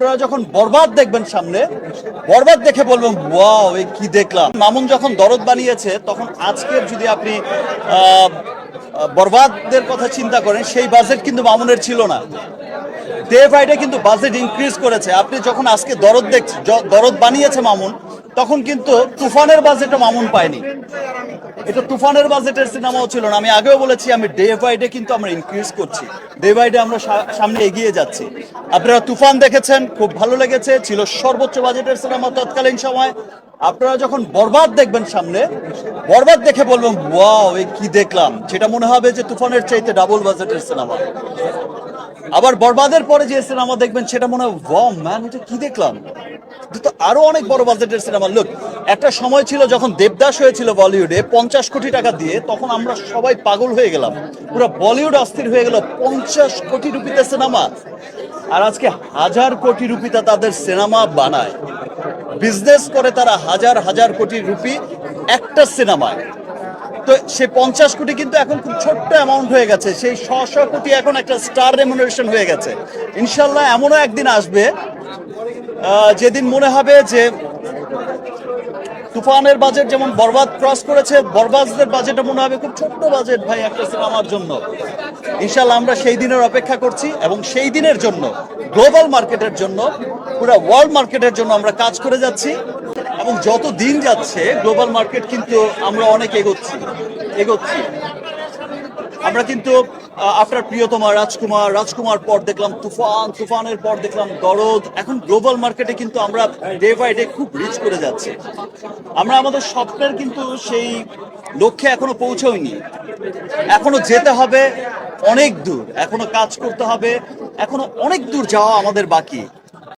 আপনারা যখন বরবাদ দেখবেন সামনে, বরবাদ দেখে বলবেন, ওয়াও, এই কি দেখলাম? মামুন যখন দরদ বানিয়েছে, তখন আজকের যদি আপনি বরবাদদের কথা চিন্তা করেন, সেই বাজেট কিন্তু মামুনের ছিল না। ডে ফাইডে কিন্তু বাজেট ইনক্রিজ করেছে। আপনি যখন আজকে দরদ দেখছেন দরদ বানিয়েছে মামুন তখন কিন্তু তুফানের বাজেটও মামুন পায়নি। এটা তুফানের বাজেটের সিনেমাও ছিল না। আমি আগেও বলেছি, আমি ডে বাই ডে কিন্তু আমরা ইনক্রিজ করছি। ডে বাই ডে আমরা সামনে এগিয়ে যাচ্ছি। আপনারা তুফান দেখেছেন, খুব ভালো লেগেছে, ছিল সর্বোচ্চ বাজেটের সিনেমা তৎকালীন সময়। আপনারা যখন বরবাদ দেখবেন সামনে, বরবাদ দেখে বলবেন, ওয়াও এ কি দেখলাম? সেটা মনে হবে যে তুফানের চাইতে ডাবল বাজেটের সিনেমা আবার বরবাদের পরে যে সিনেমা দেখবেন, সেটা মনে হয় ওয়াও ম্যান এটা কি দেখলাম? এটা তো আরও অনেক বড় বাজেটের সিনেমা লুক একটা সময় ছিল যখন দেবদাস হয়েছিল বলিউডে পঞ্চাশ কোটি টাকা দিয়ে, তখন আমরা সবাই পাগল হয়ে গেলাম। পুরো বলিউড অস্থির হয়ে গেল পঞ্চাশ কোটি রুপিতে সিনেমা আর আজকে হাজার কোটি রুপিতে তাদের সিনেমা বানায়। বিজনেস করে তারা হাজার হাজার কোটি রুপি একটা সিনেমায় তো সে পঞ্চাশ কোটি কিন্তু এখন খুব ছোট্ট অ্যামাউন্ট হয়ে গেছে। সেই শ কোটি এখন একটা স্টার রেমুনারেশন হয়ে গেছে। ইনশাল্লাহ এমনও একদিন আসবে যেদিন মনে হবে যে তুফানের বাজেট যেমন বরবাদ ক্রস করেছে, বরবাদদের বাজেটও মনে হবে খুব ছোট্ট বাজেট ভাই একটা সিনেমার জন্য। ইনশাল্লাহ আমরা সেই দিনের অপেক্ষা করছি এবং সেই দিনের জন্য গ্লোবাল মার্কেটের জন্য, পুরো ওয়ার্ল্ড মার্কেটের জন্য আমরা কাজ করে যাচ্ছি এবং যত দিন যাচ্ছে গ্লোবাল মার্কেট কিন্তু আমরা অনেক এগোচ্ছি এগোচ্ছি। আমরা কিন্তু আপনার প্রিয়তমা রাজকুমার রাজকুমার পর দেখলাম তুফান, তুফানের পর দেখলাম দরদ। এখন গ্লোবাল মার্কেটে কিন্তু আমরা ডে বাই ডে খুব রিচ করে যাচ্ছি। আমরা আমাদের স্বপ্নের কিন্তু সেই লক্ষ্যে এখনও পৌঁছইনি। এখনও যেতে হবে অনেক দূর, এখনও কাজ করতে হবে, এখনও অনেক দূর যাওয়া আমাদের বাকি।